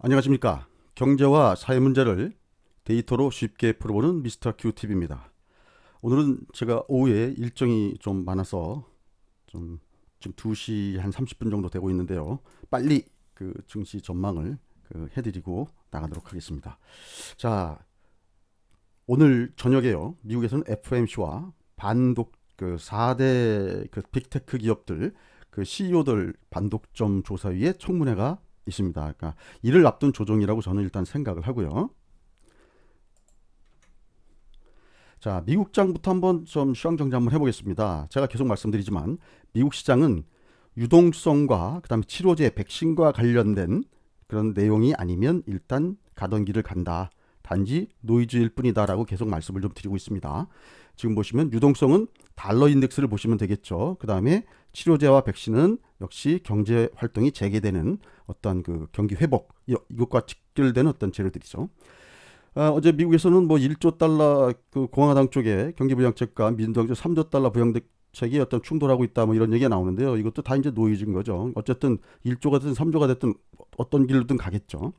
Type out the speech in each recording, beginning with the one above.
안녕하십니까. 경제와 사회 문제를 데이터로 쉽게 풀어보는 미스터 큐TV입니다. 오늘은 제가 오후에 일정이 좀 많아서 좀 지금 2시 한 30분 정도 되고 있는데요. 빨리 그 증시 전망을 그 해드리고 나가도록 하겠습니다. 자, 오늘 저녁에요. 미국에서는 FOMC와 반독 그 4대 그 빅테크 기업들 그 CEO들 반독점 조사위의 청문회가 있습니다. 그러니까 이를 앞둔 조정이라고 저는 일단 생각을 하고요. 자, 미국 장부터 한번 좀 시황정지 한번 해보겠습니다. 제가 계속 말씀드리지만 미국 시장은 유동성과 그다음에 치료제 백신과 관련된 그런 내용이 아니면 일단 가던 길을 간다. 단지 노이즈일 뿐이다라고 계속 말씀을 좀 드리고 있습니다. 지금 보시면 유동성은 달러 인덱스를 보시면 되겠죠. 그 다음에 치료제와 백신은 역시 경제 활동이 재개되는 어떤 그 경기 회복 이것과 직결되는 어떤 재료들이죠. 아, 어제 미국에서는 뭐 1조 달러 그 공화당 쪽에 경기 부양책과 쪽 3조 달러 부양책이 어떤 충돌하고 있다 뭐 이런 얘기가 나오는데요. 이것도 다 이제 노이즈인 거죠. 어쨌든 1조가 됐든 3조가 됐든 어떤 길로든 가겠죠.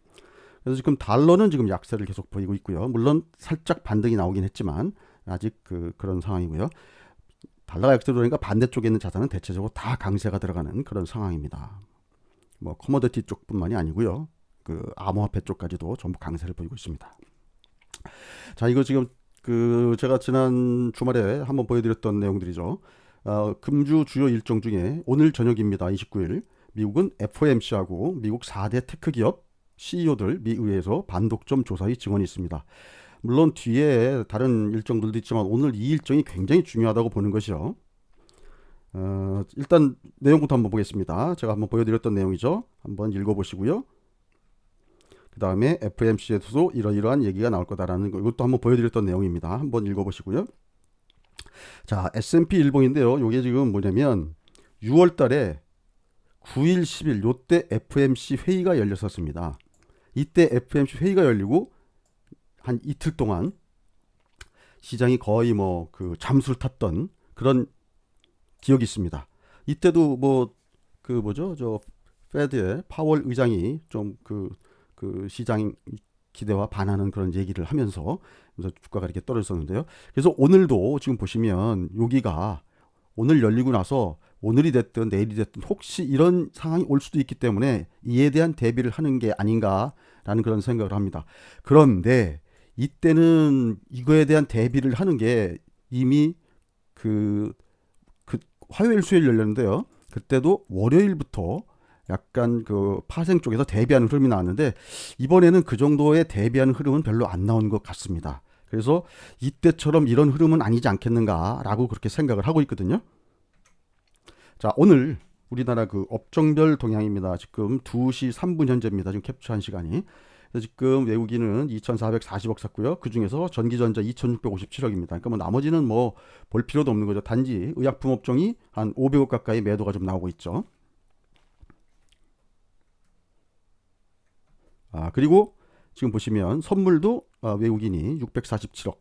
그래서 지금 달러는 지금 약세를 계속 보이고 있고요. 물론 살짝 반등이 나오긴 했지만 아직 그 그런 상황이고요. 달러가 약세로 되니까 반대쪽에 있는 자산은 대체적으로 다 강세가 들어가는 그런 상황입니다. 뭐 커머디티 쪽뿐만이 아니고요. 그 암호화폐 쪽까지도 전부 강세를 보이고 있습니다. 자, 이거 지금 그 제가 지난 주말에 한번 보여드렸던 내용들이죠. 어, 금주 주요 일정 중에 오늘 저녁입니다. 29일 미국은 FOMC하고 미국 4대 테크 기업 CEO들 미 의회에서 반독점 조사의 증언이 있습니다. 물론 뒤에 다른 일정들도 있지만 오늘 이 일정이 굉장히 중요하다고 보는 것이요. 어, 일단 내용부터 한번 보겠습니다. 제가 한번 보여드렸던 내용이죠. 한번 읽어보시고요. 그 다음에 FMC에서도 이러이러한 얘기가 나올 거다라는 거 이것도 한번 보여드렸던 내용입니다. 한번 읽어보시고요. 자 S&P 일봉인데요. 이게 지금 뭐냐면 6월달에 9일, 10일 요때 FMC 회의가 열렸었습니다. 이때 FMC 회의가 열리고 한 이틀 동안 시장이 거의 뭐 그 잠수를 탔던 그런 기억이 있습니다. 이때도 뭐 그 뭐죠 저 페드의 파월 의장이 좀그그 시장 기대와 반하는 그런 얘기를 하면서 그래서 주가가 이렇게 떨어졌었는데요. 그래서 오늘도 지금 보시면 여기가 오늘 열리고 나서 오늘이 됐든 내일이 됐든 혹시 이런 상황이 올 수도 있기 때문에 이에 대한 대비를 하는 게 아닌가라는 그런 생각을 합니다. 그런데 이때는 이거에 대한 대비를 하는 게 이미 그, 그 화요일 수요일 열렸는데요. 그때도 월요일부터 약간 그 파생 쪽에서 대비하는 흐름이 나왔는데 이번에는 그 정도의 대비하는 흐름은 별로 안 나온 것 같습니다. 그래서 이때처럼 이런 흐름은 아니지 않겠는가라고 그렇게 생각을 하고 있거든요. 자, 오늘 우리나라 그 업종별 동향입니다. 지금 2시 3분 현재입니다. 지금 캡처한 시간이. 지금 외국인은 2,440억 샀고요. 그 중에서 전기전자 2,657억입니다. 그러니까 뭐 나머지는 뭐 볼 필요도 없는 거죠. 단지 의약품 업종이 한 500억 가까이 매도가 좀 나오고 있죠. 아 그리고 지금 보시면 선물도 아, 외국인이 647억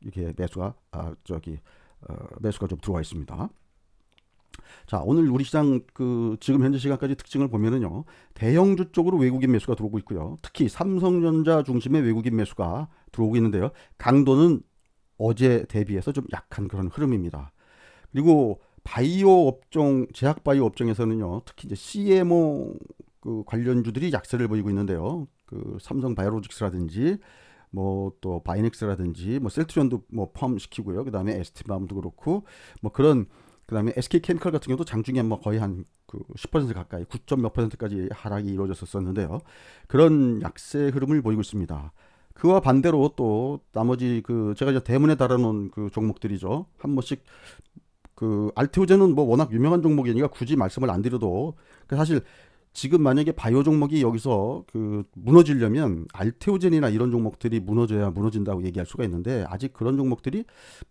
이렇게 매수가 아 저기 어, 매수가 좀 들어와 있습니다. 자, 오늘 우리 시장 그 지금 현재 시간까지 특징을 보면은요. 대형주 쪽으로 외국인 매수가 들어오고 있고요. 특히 삼성전자 중심의 외국인 매수가 들어오고 있는데요. 강도는 어제 대비해서 좀 약한 그런 흐름입니다. 그리고 바이오 업종, 제약 바이오 업종에서는요. 특히 이제 CMO 그 관련주들이 약세를 보이고 있는데요. 그 삼성 바이오로직스라든지 뭐 또 바이넥스라든지 뭐 셀트리온도 뭐 포함시키고요. 그다음에 에스티밤도 그렇고 뭐 그런 그다음에 SK 케미칼 같은 경우도 장중에 뭐 거의 한 그 10% 가까이 9. 몇 퍼센트까지 하락이 이루어졌었는데요. 그런 약세 흐름을 보이고 있습니다. 그와 반대로 또 나머지 그 제가 이제 대문에 달아놓은 그 종목들이죠. 한 번씩 그 알테오제는 뭐 워낙 유명한 종목이니까 굳이 말씀을 안 드려도 그 사실 지금 만약에 바이오 종목이 여기서 그 무너지려면 알테오젠이나 이런 종목들이 무너져야 무너진다고 얘기할 수가 있는데 아직 그런 종목들이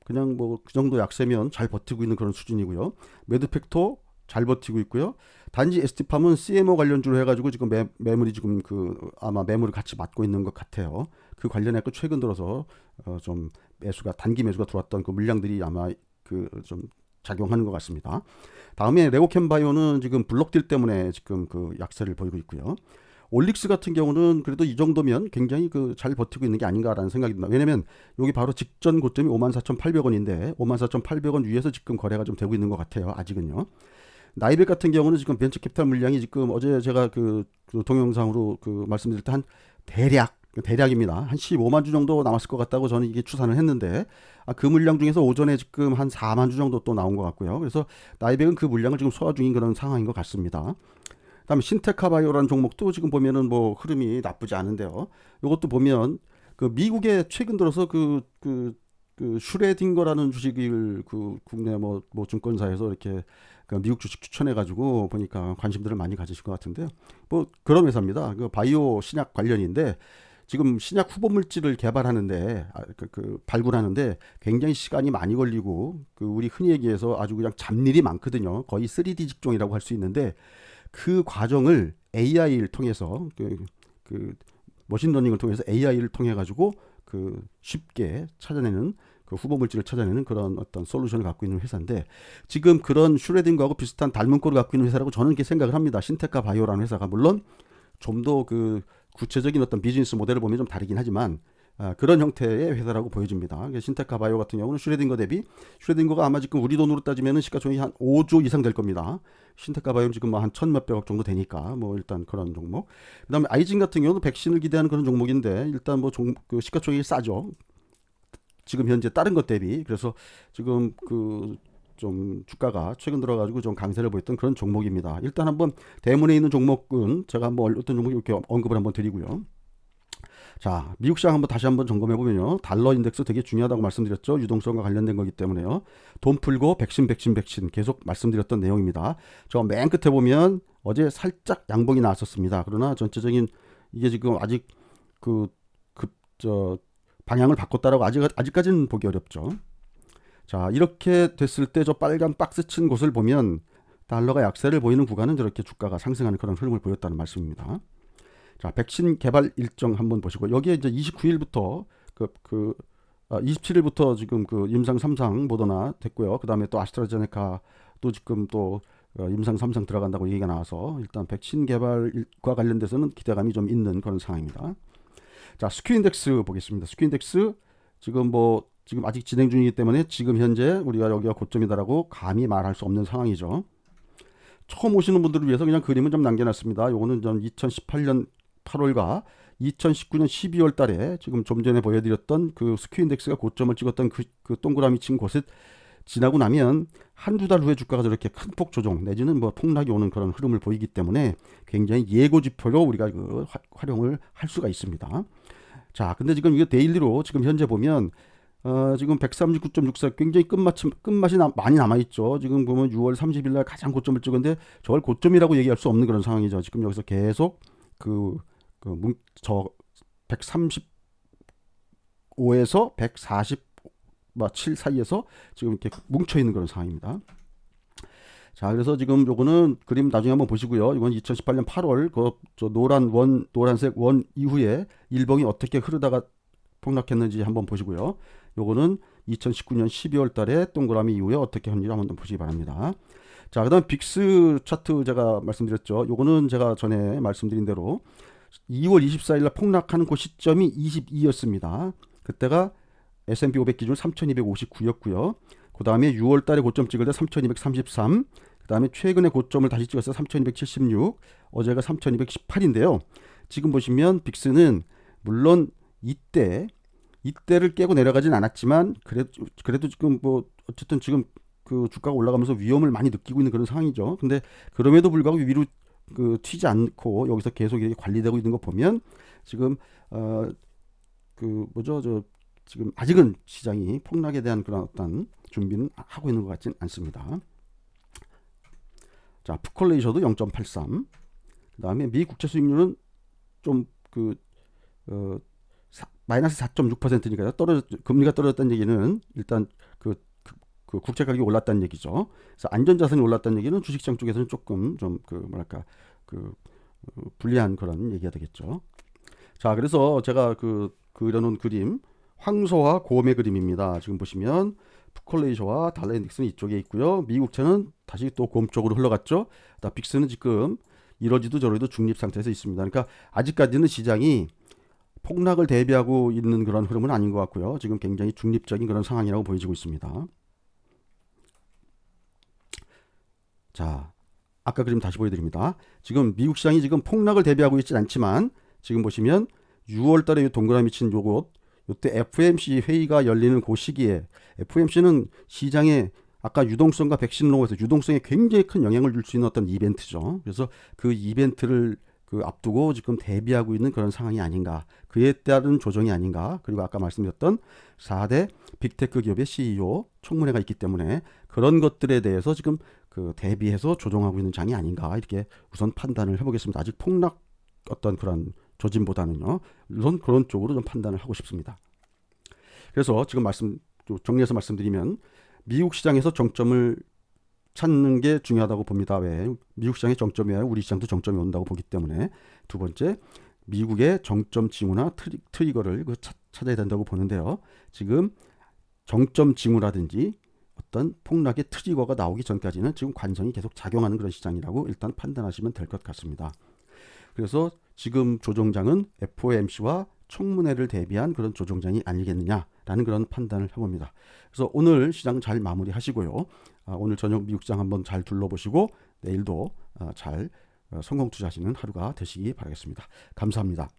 그냥 뭐 그 정도 약세면 잘 버티고 있는 그런 수준이고요. 매드팩토 잘 버티고 있고요. 단지 ST팜은 CMO 관련주로 해가지고 지금 매, 매물이 지금 그 아마 매물을 같이 맞고 있는 것 같아요. 그 관련해서 최근 들어서 어 좀 매수가 단기 매수가 들어왔던 그 물량들이 아마 그좀 작용하는 것 같습니다. 다음에 레고캠 바이오는 지금 블록딜 때문에 지금 그 약세를 보이고 있고요. 올릭스 같은 경우는 그래도 이 정도면 굉장히 그 잘 버티고 있는 게 아닌가라는 생각이 듭니다. 왜냐면 여기 바로 직전 고점이 54,800원인데 54,800원 위에서 지금 거래가 좀 되고 있는 것 같아요. 아직은요. 나이백 같은 경우는 지금 벤처 캐피탈 물량이 지금 어제 제가 그, 그 동영상으로 그 말씀드릴 때 한 대략 대략입니다. 한 15만 주 정도 남았을 것 같다고 저는 이게 추산을 했는데 아, 그 물량 중에서 오전에 지금 한 4만 주 정도 또 나온 것 같고요. 그래서 나이백은 그 물량을 지금 소화 중인 그런 상황인 것 같습니다. 그다음에 신테카바이오라는 종목도 지금 보면은 뭐 흐름이 나쁘지 않은데요. 이것도 보면 그 미국에 최근 들어서 그그그 슈레딩거라는 주식을 그 국내 뭐, 뭐 증권사에서 이렇게 그 미국 주식 추천해 가지고 보니까 관심들을 많이 가지실 것 같은데요. 뭐 그런 회사입니다. 그 바이오 신약 관련인데 지금 신약 후보 물질을 개발하는데 아, 그, 그 발굴하는데 굉장히 시간이 많이 걸리고 그 우리 흔히 얘기해서 아주 그냥 잡일이 많거든요. 거의 3D 직종이라고 할 수 있는데 그 과정을 AI를 통해서 그, 그 머신러닝을 통해서 AI를 통해 가지고 그 쉽게 찾아내는 그 후보 물질을 찾아내는 그런 어떤 솔루션을 갖고 있는 회사인데 지금 그런 슈레딩거하고 비슷한 닮은 꼴을 갖고 있는 회사라고 저는 이렇게 생각을 합니다. 신테카 바이오라는 회사가 물론 좀 더 그 구체적인 어떤 비즈니스 모델을 보면 좀 다르긴 하지만 아, 그런 형태의 회사라고 보여집니다. 신테카 바이오 같은 경우는 슈레딩거 대비 슈레딩거가 아마 지금 우리 돈으로 따지면 시가총액이 한 5조 이상 될 겁니다. 신테카 바이오는 지금 뭐 한 천몇백억 정도 되니까 뭐 일단 그런 종목. 그다음에 아이진 같은 경우는 백신을 기대하는 그런 종목인데 일단 뭐 종, 그 시가총액이 싸죠. 지금 현재 다른 것 대비 그래서 지금 그 좀 주가가 최근 들어가지고 좀 강세를 보였던 그런 종목입니다. 일단 한번 대문에 있는 종목은 제가 한번 어떤 종목 이렇게 언급을 한번 드리고요. 자, 미국 시장 한번 다시 한번 점검해 보면요. 달러 인덱스 되게 중요하다고 말씀드렸죠. 유동성과 관련된 거기 때문에요. 돈 풀고 백신 백신 백신 계속 말씀드렸던 내용입니다. 저 맨 끝에 보면 어제 살짝 양봉이 나왔었습니다. 그러나 전체적인 이게 지금 아직 그 급저 방향을 바꿨다라고 아직 아직까지는 보기 어렵죠. 자, 이렇게 됐을 때 저 빨간 박스 친 곳을 보면 달러가 약세를 보이는 구간은 저렇게 주가가 상승하는 그런 흐름을 보였다는 말씀입니다. 자, 백신 개발 일정 한번 보시고 여기에 이제 29일부터 그, 그 아, 27일부터 지금 그 임상 3상 모더나 됐고요. 그다음에 또 아스트라제네카 또 지금 또 어, 임상 3상 들어간다고 얘기가 나와서 일단 백신 개발과 관련돼서는 기대감이 좀 있는 그런 상황입니다. 자, 스큐 인덱스 보겠습니다. 스큐 인덱스 지금 뭐 지금 아직 진행 중이기 때문에 지금 현재 우리가 여기가 고점이다라고 감히 말할 수 없는 상황이죠. 처음 오시는 분들을 위해서 그냥 그림을 좀 남겨놨습니다. 요거는 전 2018년 8월과 2019년 12월 달에 지금 좀 전에 보여드렸던 그 스큐 인덱스가 고점을 찍었던 그, 그 동그라미 친 곳에 지나고 나면 한두 달 후에 주가가 저렇게 큰 폭 조정 내지는 뭐 폭락이 오는 그런 흐름을 보이기 때문에 굉장히 예고 지표로 우리가 그 활용을 할 수가 있습니다. 자, 근데 지금 이거 데일리로 지금 현재 보면 어, 지금 139.64 굉장히 끝마침 끝맛이 나, 많이 남아 있죠. 지금 보면 6월 30일 날 가장 고점을 찍었는데 저걸 고점이라고 얘기할 수 없는 그런 상황이죠. 지금 여기서 계속 그 그저 135에서 147 사이에서 지금 이렇게 뭉쳐 있는 그런 상황입니다. 자, 그래서 지금 요거는 그림 나중에 한번 보시고요. 이건 2018년 8월 그저 노란 원 노란색 원 이후에 일봉이 어떻게 흐르다가 폭락했는지 한번 보시고요. 요거는 2019년 12월 달에 동그라미 이후에 어떻게 했는지 한번 보시기 바랍니다. 자, 그다음 빅스 차트 제가 말씀드렸죠. 요거는 제가 전에 말씀드린 대로 2월 24일 날 폭락하는 그 시점이 22였습니다. 그때가 S&P 500 기준 3,259였고요. 그 다음에 6월 달에 고점 찍을 때 3,233. 그 다음에 최근에 고점을 다시 찍었어요. 3,276. 어제가 3,218인데요. 지금 보시면 빅스는 물론 이때 이때를 깨고 내려가진 않았지만 그래도 그래도 지금 뭐 어쨌든 지금 그 주가가 올라가면서 위험을 많이 느끼고 있는 그런 상황이죠. 근데 그럼에도 불구하고 위로 그 튀지 않고 여기서 계속 이렇게 관리되고 있는 거 보면 지금 어 그 뭐죠 저 지금 아직은 시장이 폭락에 대한 그런 어떤 준비는 하고 있는 것 같진 않습니다. 자, 푸컬레이셔도 0.83. 그다음에 미 국채 수익률은 좀그 어, 마이너스 4.6%니까요. 떨어 금리가 떨어졌다는 얘기는 일단 그, 그, 그 국채 가격이 올랐다는 얘기죠. 그래서 안전 자산이 올랐다는 얘기는 주식시장 쪽에서는 조금 좀 그 뭐랄까 그 어, 불리한 그런 얘기가 되겠죠. 자, 그래서 제가 그 그려놓은 그림 황소와 곰의 그림입니다. 지금 보시면 푸컬레이셔와 달러 인덱스는 이쪽에 있고요. 미국채는 다시 또곰 쪽으로 흘러갔죠. 다 빅스는 지금 이러지도 저러지도 중립 상태에서 있습니다. 그러니까 아직까지는 시장이 폭락을 대비하고 있는 그런 흐름은 아닌 것 같고요. 지금 굉장히 중립적인 그런 상황이라고 보여지고 있습니다. 자, 아까 그림 다시 보여드립니다. 지금 미국 시장이 지금 폭락을 대비하고 있진 않지만 지금 보시면 6월 달에 이 동그라미 친 요것 이때 FMC 회의가 열리는 그 시기에 FMC는 시장에 아까 유동성과 백신론에서 유동성에 굉장히 큰 영향을 줄 수 있는 어떤 이벤트죠. 그래서 그 이벤트를 그 앞두고 지금 대비하고 있는 그런 상황이 아닌가. 그에 따른 조정이 아닌가. 그리고 아까 말씀드렸던 4대 빅테크 기업의 CEO 청문회가 있기 때문에 그런 것들에 대해서 지금 그 대비해서 조정하고 있는 장이 아닌가. 이렇게 우선 판단을 해보겠습니다. 아직 폭락 어떤 그런 조짐보다는요. 물론 그런 쪽으로 좀 판단을 하고 싶습니다. 그래서 지금 말씀 정리해서 말씀드리면 미국 시장에서 정점을 찾는 게 중요하다고 봅니다. 왜? 미국 시장의 정점이야 우리 시장도 정점이 온다고 보기 때문에 두 번째 미국의 정점 징후나 트리, 트리거를 그 찾, 찾아야 된다고 보는데요. 지금 정점 징후라든지 어떤 폭락의 트리거가 나오기 전까지는 지금 관성이 계속 작용하는 그런 시장이라고 일단 판단하시면 될 것 같습니다. 그래서 지금 조정장은 FOMC와 청문회를 대비한 그런 조정장이 아니겠느냐라는 그런 판단을 해봅니다. 그래서 오늘 시장 잘 마무리하시고요. 아, 오늘 저녁 미국 시장 한번 잘 둘러보시고 내일도 아, 잘 어, 성공 투자하시는 하루가 되시기 바라겠습니다. 감사합니다.